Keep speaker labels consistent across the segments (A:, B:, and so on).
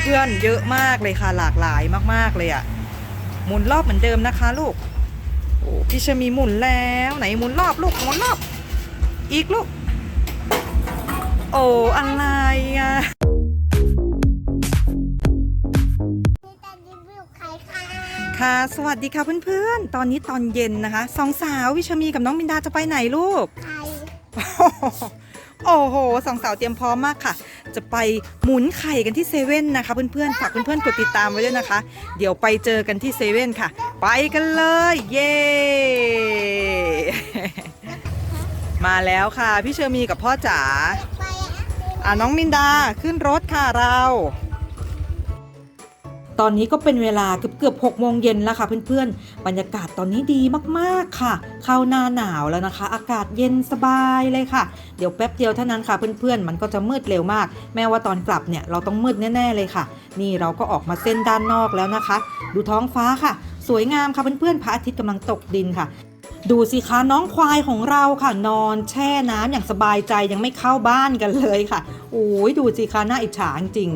A: เพื่อนๆเยอะมากเลยค่ะหลากหลายมากๆเลยอะ่ะหมุนรอบเหมือนเดิมนะคะลูกโอ้พี่ชมีหมุนแล้วไหนหมุนรอบลูกหมุนรอบ อีกลูก โอ้อะไรอะ
B: มีแต่รีวิวไข่ค่ะ
A: ค่ะสวัสดีค่ะเพื่อนๆ ตอนนี้ตอนเย็นนะคะสองสาววิชามีกับน้องมินดาจะไปไหนลูก
B: ไข่
A: โอ้โหสองสาวเตรียมพร้อมมากค่ะ จะไปหมุนไข่กันที่เซเว่นนะคะเพื่อนๆฝากเพื่อนๆกดติดตามไว้ด้วยนะคะ เดี๋ยวไปเจอกันที่เซเว่นค่ะ ไปกันเลย เย้มาแล้วค่ะ พี่เชอร์มีกับพ่อจ๋า
B: อะ
A: อ่าน้องมินดาขึ้นรถค่ะเรา ตอนนี้ก็เป็นเวลาเกือบเกือบหกโมงเย็นแล้วค่ะเพื่อนๆ บรรยากาศตอนนี้ดีมากๆค่ะ เข้าหน้าหนาวแล้วนะคะ อากาศเย็นสบายเลยค่ะ เดี๋ยวแป๊บเดียวเท่านั้นค่ะเพื่อนๆ มันก็จะมืดเร็วมาก แม้ว่าตอนกลับเนี่ยเราต้องมืดแน่ๆเลยค่ะ นี่เราก็ออกมาเส้นด้านนอกแล้วนะคะ ดูท้องฟ้าค่ะ สวยงามค่ะเพื่อนๆ พระอาทิตย์กำลังตกดินค่ะดูสิคะน้องควายของเราค่ะ นอนแช่น้ำอย่างสบายใจยังไม่เข้าบ้านกันเลยค่ะโอ้ยดูสิคะน่าอิจฉาจริง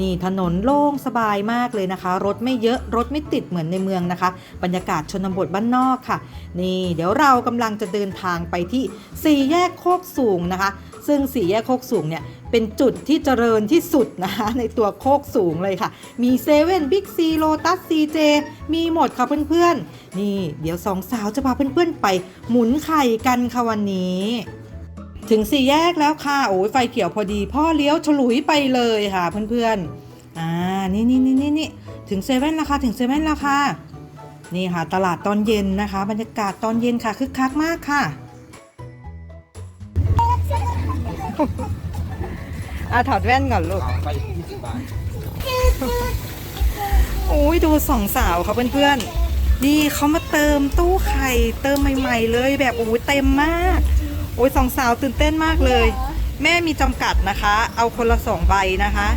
A: นี่ถนนโล่งสบายมากเลยนะคะ รถไม่เยอะรถไม่ติดเหมือนในเมืองนะคะ บรรยากาศชนบทบ้านนอกค่ะ นี่เดี๋ยวเรากำลังจะเดินทางไปที่สี่แยกโคกสูงนะคะ ซึ่งสี่แยกโคกสูงเนี่ยเป็นจุดที่เจริญที่สุดนะคะในตัวโคกสูงเลยค่ะ มีเซเว่นบิ๊กซีโลตัสซีเจมีหมดค่ะเพื่อนๆ นี่เดี๋ยวสองสาวจะพาเพื่อนๆไปหมุนไข่กันค่ะวันนี้ ถึงสี่แยกแล้วค่ะโอ้ยไฟเขียวพอดี พ่อเลี้ยวฉลุยไปเลยค่ะเพื่อนๆ อ่า นี่นี่นี่นี่นี่ถึงเซเว่นแล้วค่ะถึงเซเว่นแล้วค่ะนี่ค่ะ ตลาดตอนเย็นนะคะ บรรยากาศตอนเย็นค่ะคึกคักมากค่ะอะถอดแว่นก่อนลูก
C: ไป20บาท
A: โอ้ยดูสองสาวค่ะเพื่อนๆนี่เขามาเติมตู้ไข่เติมใหม่ ๆ เลยแบบโอ้ยเต็มมาก โอ้ยสองสาวตื่นเต้นมากเลย แม่มีจำกัดนะคะ เอาคนละสองใบนะคะ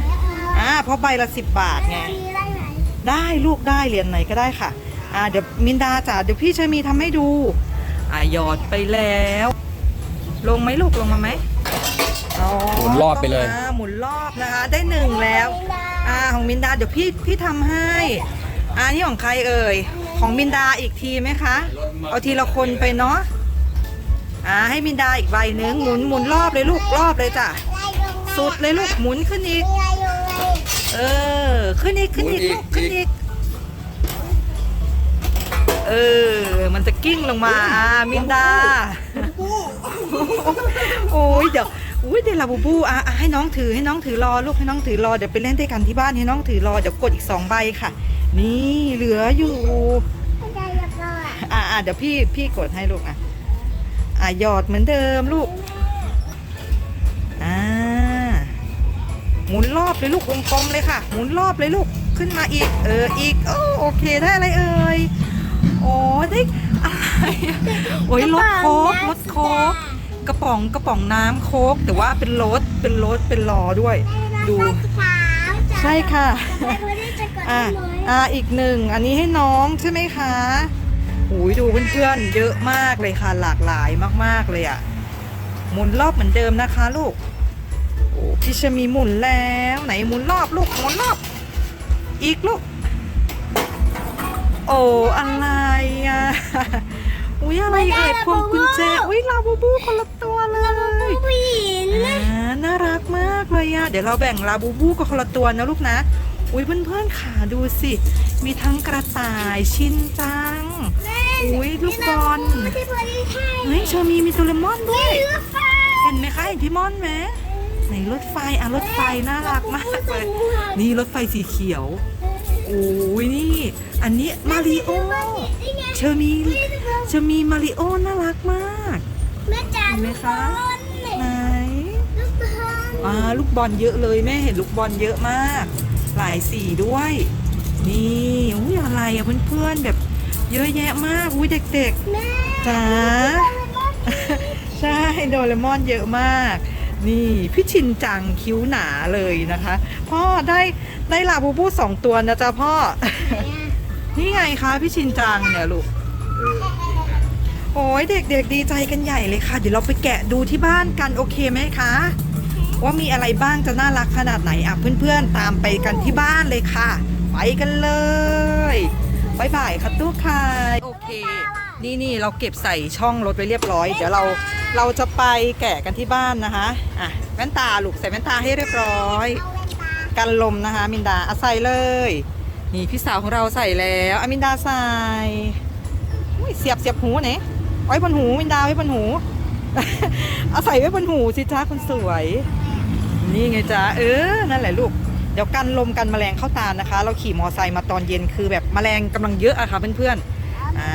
A: อ่าเพราะใบละสิบบาทไง
B: มีได้ไหม
A: ได้ลูกได้เหรียญไหนก็ได้ค่ะอ่าเดี๋ยวมินดาจ๋าเดี๋ยวพี่ชายมีทำให้ดูอ่าหยอดไปแล้ว ลงไหมลูกลงมาไหมอ๋อ
C: หมุนรอบไปเลยา
A: หมุนรอบนะคะ ได้หนึ่งแล้วอ่าของมินดาเดี๋ยวพี่พี่ทำให้อ่านี่ของใครเอ่ยของมินดาอีกทีไหมคะ เอาทีละคนไปเนาะ อ่าให้มินดาอีกใบหนึ่งหมุนหมุนรอบเลยลูกรอบเลยจ้ะ
B: ไล่ลงมา
A: สุดเลยลูกหมุนขึ้นอีก
B: ไล่ลงเลย
A: เออ ขึ้นอีกขึ้นอีก
C: หมุนอี
A: ลู
C: ก
A: กขึ้นอีกเออ มันจะกิ้งลงมาอ่ามินดาโอ้ยเดี๋ยวอุ้ยเดยวลาบูบูอะอะให้น้องถือให้น้องถือรอลูกให้น้องถือรอเดี๋ยวไปเล่นด้วยกันที่บ้านให้น้องถือรอเดี๋ยวกดอีกสองใบค่ะ นี่เหลืออยู่
B: ไม่ได้แล้วก็อะ
A: อะอะเดี๋ยวพี่พี่กดให้ลูกอะ อะหยอดเหมือนเดิมลูก อ่า หมุนรอบเลยลูกวงกลมเลยค่ะ หมุนรอบเลยลูก ขึ้นมาอีก เออ อีก โอ้โอเค ได้อะไรเอ่ย โอ้ได้อะไรอะโอ้ยรถโค้กรถโค้กกระป๋องกระป๋องน้ำโค้กแต่ว่าเป็นรถเป็นรถเป็นล้อด้วย ดู
B: ขาวจ้ะ
A: ใช่ค่ะ
B: ไม่ได้จะกด
A: อะ
B: ได้ไหม
A: อะอีกหนึ่งอันนี้ให้น้องใช่ไหมคะ โอ้ยดูเพื่อนๆเยอะมากเลยค่ะหลากหลายมากๆเลยอะหมุนรอบเหมือนเดิมนะคะลูกโอ้พี่ชะมีหมุนแล้วไหนหมุนรอบลูกหมุนรอบ อีกลูก โอ้อะไรอะอุ้ยอะไรเอ่ยพวงกุญแจอุ้ยลาบูบูคนละตัวเลย
B: ผู้หญิง
A: อ่าน่ารักมากเลยอะเดี๋ยวเราแบ่งลาบูบูกับคนละตัวนะลูกนะ อุ้ยเพื่อนๆขาดูสิ มีทั้งกระต่ายชินจัง อุ๊ยลูกบอล
B: ที่บอลให้
A: เฮ้ยเชอมีมีโดเรมอนด้วย
B: รถไฟ
A: เห็นไหมคะเห็นพี่ม่อนไหมไหนรถไฟอะรถไฟน่ารักมากเลยนี่รถไฟสีเขียวโอ้ยนี่ อันนี้มาริโอเชอมีเชอมีมาริโอน่ารักมาก
B: แม่จ๋า
A: เห็นไหมคะไหน
B: ลูกบอล
A: อ่าลูกบอลเยอะเลยแม่เห็นลูกบอลเยอะมาก หลายสีด้วย นี่อุ้ยอะไรอะเพื่อนๆแบบ เยอะแยะมากอุ้ยเด็ก
B: แม่
A: ๆจ๋าใช่โดเรมอนเยอะมาก นี่พี่ชินจังคิ้วหนาเลยนะคะ พ่อได้ได้ลาบูบูสองตัวนะจ๊ะพ่อ นี่ไงคะพี่ชินจังเนี่ยลูกโอ้ยเด็กๆดีใจกันใหญ่เลยค่ะ เดี๋ยวเราไปแกะดูที่บ้านกันโอเคไหมคะ ว่ามีอะไรบ้างจะน่ารักขนาดไหนอะเพื่อนๆตามไปกันที่บ้านเลยค่ะ ไปกันเลย บายบายค่ะตู้คายโอเค นี่นี่เราเก็บใส่ช่องรถไว้เรียบร้อย เดี๋ยวเราเราจะไปแกะกันที่บ้านนะคะอะแว่นตาลูกใส่แว่นตาให้เรียบร้อย กันลมนะคะ มินดาอาใส่เลย นี่พี่สาวของเราใส่แล้วอามินดาใส่เสียบเสียบหูเนี่ยไว้บนหูมินดาไว้บนหูเอาใส่ไว้บนหูสิจ้าคนสวย นี่ไงจ้าเออนั่นแหละลูก เดี๋ยวกันลมกันแมลงเข้าตานะคะ เราขี่มอไซค์มาตอนเย็นคือแบบแมลงกำลังเยอะอะค่ะเพื่อนๆอ่า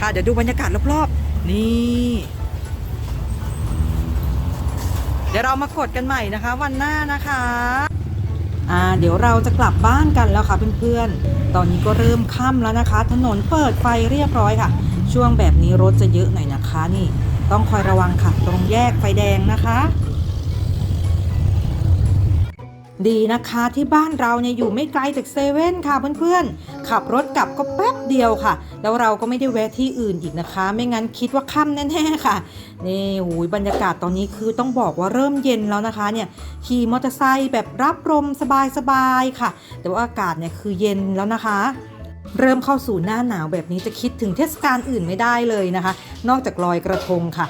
A: ค่ะเดี๋ยวดูบรรยากาศรอบๆนี่เดี๋ยวเรามากดกันใหม่นะคะ วันหน้านะคะอ่าเดี๋ยวเราจะกลับบ้านกันแล้วค่ะเพื่อนๆ ตอนนี้ก็เริ่มค่ำแล้วนะคะ ถนนเปิดไฟเรียบร้อยค่ะ ช่วงแบบนี้รถจะเยอะหน่อยนะคะนี่ ต้องคอยระวังค่ะ ตรงแยกไฟแดงนะคะ ดีนะคะที่บ้านเราเนี่ยอยู่ไม่ไกลจากเซเว่นค่ะเพื่อนๆ ขับรถกลับก็แป๊บเดียวค่ะ แล้วเราก็ไม่ได้แวะที่อื่นอีกนะคะ ไม่งั้นคิดว่าค่ำแน่ๆค่ะ นี่หูยบรรยากาศตอนนี้คือต้องบอกว่าเริ่มเย็นแล้วนะคะเนี่ยขี่มอเตอร์ไซค์แบบรับลมสบายๆค่ะ แต่ว่าอากาศเนี่ยคือเย็นแล้วนะคะเริ่มเข้าสู่หน้าหนาวแบบนี้จะคิดถึงเทศกาลอื่นไม่ได้เลยนะคะ นอกจากลอยกระทงค่ะ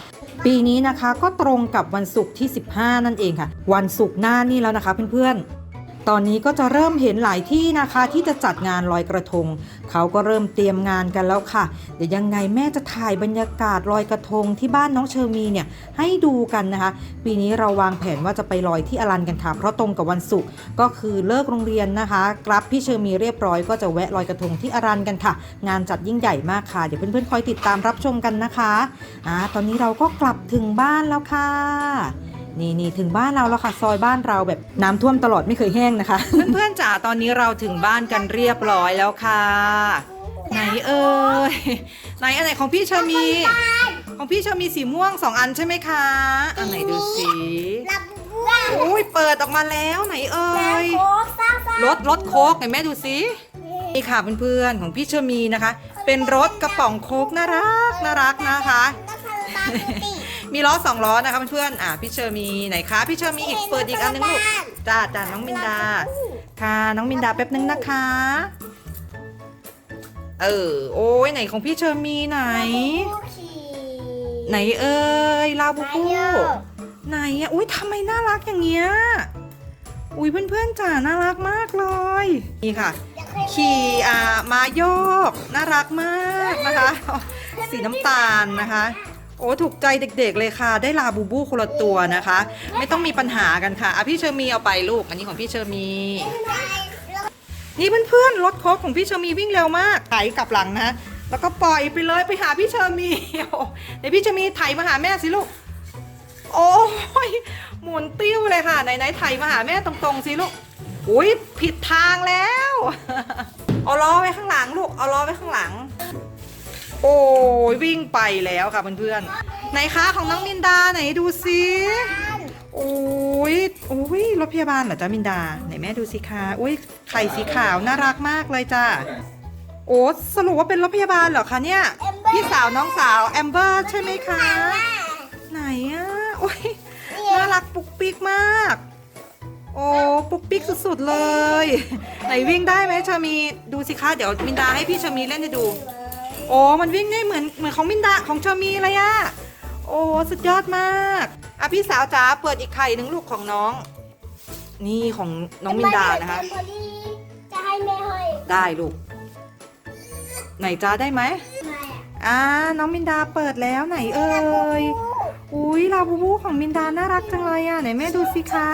A: ปีนี้นะคะก็ตรงกับวันศุกร์ที่ 15 นั่นเองค่ะ วันศุกร์หน้านี่แล้วนะคะเพื่อนๆ ตอนนี้ก็จะเริ่มเห็นหลายที่นะคะที่จะจัดงานลอยกระทง เขาก็เริ่มเตรียมงานกันแล้วค่ะ เดี๋ยวยังไงแม่จะถ่ายบรรยากาศลอยกระทงที่บ้านน้องเชอร์มีเนี่ยให้ดูกันนะคะ ปีนี้เราวางแผนว่าจะไปลอยที่อลันกันค่ะ เพราะตรงกับวันศุกร์ก็คือเลิกโรงเรียนนะคะกรับพี่เชอร์มีเรียบร้อยก็จะแวะลอยกระทงที่อรันกันค่ะ งานจัดยิ่งใหญ่มากค่ะ เดี๋ยวเพื่อนๆคอยติดตามรับชมกันนะคะอ่าตอนนี้เราก็กลับถึงบ้านแล้วค่ะ นี่นี่ถึงบ้านเราแล้วค่ะ ซอยบ้านเราแบบน้ำท่วมตลอดไม่เคยแห้งนะคะ เพื่อนๆจ๋าตอนนี้เราถึงบ้านกันเรียบร้อยแล้วค่ะ ไหนเอ่ยไหนอันไหนของพี่เชอมี ของพี่เชอมีสีม่วงสองอันใช่ไหมคะ อันไหนดูสิ
B: รับว่า
A: อุ้ยเปิดออกมาแล้วไหนเอ่ย
B: โค้กซ่าซ่าร
A: ถรถโค้กไหนแม่ดูสินี่ค่ะเพื่อนๆของพี่เชอมีนะคะ เป็นรถกระป๋องโค้กน่ารักน่ารักนะคะ
B: ก็ทำตา มปกติ
A: มีล้อสองล้อนะคะเพื่อนๆอะพี่เชอร์มีไหนคะพี่เชอร์มีอีกเปิดอีกอันนึงลูกจ้าจ้าน้องมินดา ค่ะน้องมินดาแป๊บนึงนะคะ เออโอ้ยไหนของพี่เชอร์มีไหน ไหนเอ่ยลาบูบูไหนอะอุ้ยทำไมน่ารักอย่างเงี้ยอุ้ยเพื่อนๆจ๋าน่ารักมากเลยนี่ค่ะ ขี่อ่ามาโยก น่ารักมากนะคะ สีน้ำตาลนะคะ โอ้ถูกใจเด็กๆเลยค่ะ ได้ลาบูบูคนละตัวนะคะ ไม่ต้องมีปัญหากันค่ะอะพี่เชอร์มีเอาไปลูก อันนี้ของพี่เชอร์มี นี่เพื่อนๆรถโค้กของพี่เชอร์มีวิ่งเร็วมากไถกลับหลังนะ แล้วก็ปล่อยไปเลยไปหาพี่เชอร์มีเดี๋ยวพี่เชอร์มีไถมาหาแม่สิลูก โอ้ยหมุนติ้วเลยค่ะไหนๆไถมาหาแม่ตรงๆสิลูกอุ้ยผิดทางแล้ว เอาล้อไว้ข้างหลังลูกเอาล้อไว้ข้างหลัง โอ้ยวิ่งไปแล้วค่ะเพื่อนๆไหนคะของน้องมินดาไหนดูสิโอ้ยโอ้ยรถพยาบาลเหรอจ้ามินดาไหนแม่ดูสิคะอุ้ยไข่สีขาวน่ารักมากเลยจ้าโอ้สรุปว่าเป็นรถพยาบาลเหรอคะเนี่ยพี่สาวน้องสาวแอมเบอร์ใช่ไหมคะ ไหนอะโอ้ยน่ารักปุกปิกมาก โอ้ปุกปิกสุดๆเลย ไหนวิ่งได้ไหมชามีดูสิคะเดี๋ยวมินดาให้พี่ชามีเล่นให้ดู โอ้ มันวิ่งได้เหมือนเหมือนของมินดาของชามีเลยอะโอ้ สุดยอดมากอะพี่สาวจ๋าเปิดอีกไข่หนึ่งลูกของน้อง นี่ของน้องมินดานะคะ
B: พอดีจะให้แม่ให้
A: ได้ลูก ไหนจ้าได้ไหม
B: ไม่
A: อ่าน้องมินดาเปิดแล้วไหนเอ่ย อุ้ยลาบูบูของมินดาน่ารักจังเลยอะไหนแม่ดูสิคะ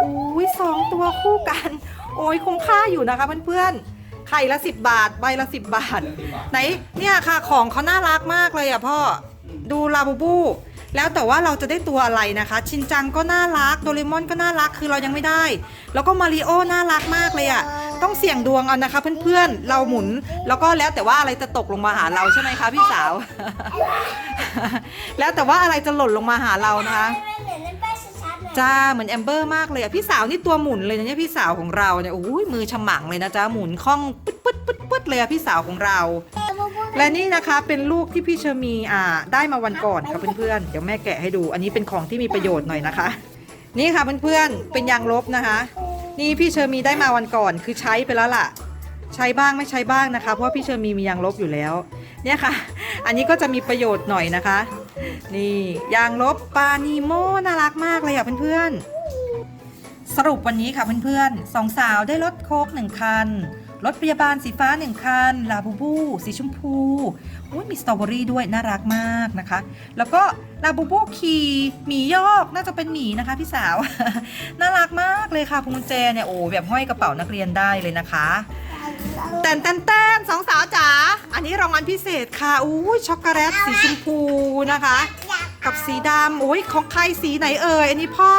A: อุ้ยสองตัวคู่กัน โอ้ยคุ้มค่าอยู่นะคะเพื่อนๆ ไข่ละสิบบาท ใบละสิบบาท ไหนเนี่ยค่ะของเขาน่ารักมากเลยอะพ่อ ดูลาบูบู แล้วแต่ว่าเราจะได้ตัวอะไรนะคะ ชินจังก็น่ารัก โดเรมอนก็น่ารัก คือเรายังไม่ได้ แล้วก็มาริโอน่ารักมากเลยอะ ต้องเสี่ยงดวงเอานะคะ เพื่อนๆ เราหมุน แล้วก็แล้วแต่ว่าอะไรจะตกลงมาหาเราใช่ไหมคะพี่สาว แล้วแต่ว่าอะไรจะหล่นลงมาหาเรานะคะ จ้าเหมือนแอมเบอร์มากเลยอะพี่สาวนี่ตัวหมุนเลยนะเนี่ยพี่สาวของเราเนี่ยโอ้ยมือฉมังเลยนะจ๊ะหมุนคล่องปึ๊ดปึ๊ดปึ๊ดปึ๊ดเลยอะพี่สาวของเรา และนี่นะคะเป็นลูกที่พี่เชอมีอ่าได้มาวันก่อนค่ะเพื่อนๆเดี๋ยวแม่แกะให้ดู อันนี้เป็นของที่มีประโยชน์หน่อยนะคะ นี่ค่ะเพื่อนๆเป็นยางลบนะคะ นี่พี่เชอร์มีได้มาวันก่อนคือใช้ไปแล้วล่ะ ใช้บ้างไม่ใช้บ้างนะคะ เพราะว่าพี่เชอร์มีมียางลบอยู่แล้ว เนี่ยค่ะ อันนี้ก็จะมีประโยชน์หน่อยนะคะ นี่ยางลบปลานีโมน่ารักมากเลยอะเพื่อนๆ สรุปวันนี้ค่ะเพื่อนๆสองสาวได้รถโคกหนึ่งคันรถพยาบาลสีฟ้าหนึ่งคัน ลาบูบู สีชมพูอุ๊ยมีสตรอเบอรี่ด้วยน่ารักมากนะคะ แล้วก็ลาบูบูขี่หมียอกน่าจะเป็นหมีนะคะพี่สาว น่ารักมากเลยค่ะพวงกุญแจเนี่ยโอ้แบบห้อยกระเป๋านักเรียนได้เลยนะคะ แตนแตนแตนสองสาวจ๋า อันนี้รางวัลพิเศษค่ะอู้ยช็อกโกแลตสีชมพูนะคะ
B: อยาก
A: กับสีดำโอ้ยของใครสีไหนเอ่ย อันนี้พ่อ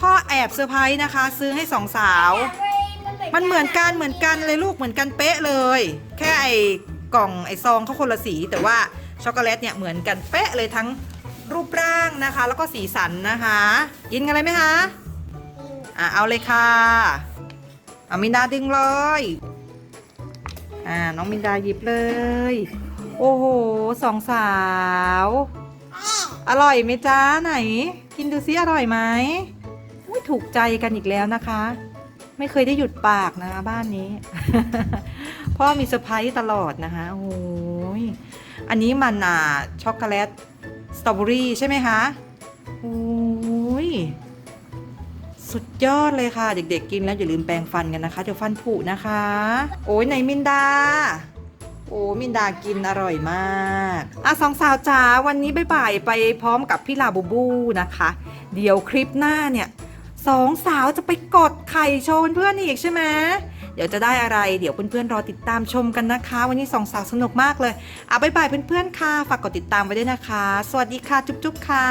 A: พ่อแอบเซอร์ไพรส์นะคะ ซื้อให้สองสาว มันเหมือนกันเหมือนกันเลยลูกเหมือนกันเป๊ะเลย แค่ไอ้กล่องไอ้ซองเขาคนละสี แต่ว่าช็อกโกแลตเนี่ยเหมือนกันเป๊ะเลยทั้งรูปร่างนะคะ แล้วก็สีสันนะคะ กินกันเลยไหมคะอะเอาเลยค่ะเอามินดาดึงเลย อ่าน้องมินดาหยิบเลย โอ้โหสองสาว อร่อยไหมจ้าไหน กินดูซิอร่อยไหมอุ๊ยถูกใจกันอีกแล้วนะคะ ไม่เคยได้หยุดปากนะคะบ้านนี้ พ่อมีเซอร์ไพรส์ตลอดนะคะโอ้ยอันนี้มันอะช็อกโกแลตสตรอเบอรี่ใช่ไหมคะโอ้ย สุดยอดเลยค่ะ เด็กๆกินแล้วอย่าลืมแปรงฟันกันนะคะเดี๋ยวฟันผุนะคะ โอ้ยไหนมินดา โอ้มินดากินอร่อยมากอะสองสาวจ๋าวันนี้บ่ายไปพร้อมกับพี่ลาบูบูนะคะ เดี๋ยวคลิปหน้าเนี่ยสองสาวจะไปกดไข่โชว์เพื่อนอีกใช่ไหมเดี๋ยวจะได้อะไร เดี๋ยวเพื่อนๆรอติดตามชมกันนะคะ วันนี้สองสาวสนุกมากเลยอะบ๊ายบายเพื่อนๆค่ะ ฝากกดติดตามไว้ด้วยนะคะ สวัสดีค่ะ จุ๊บๆค่ะ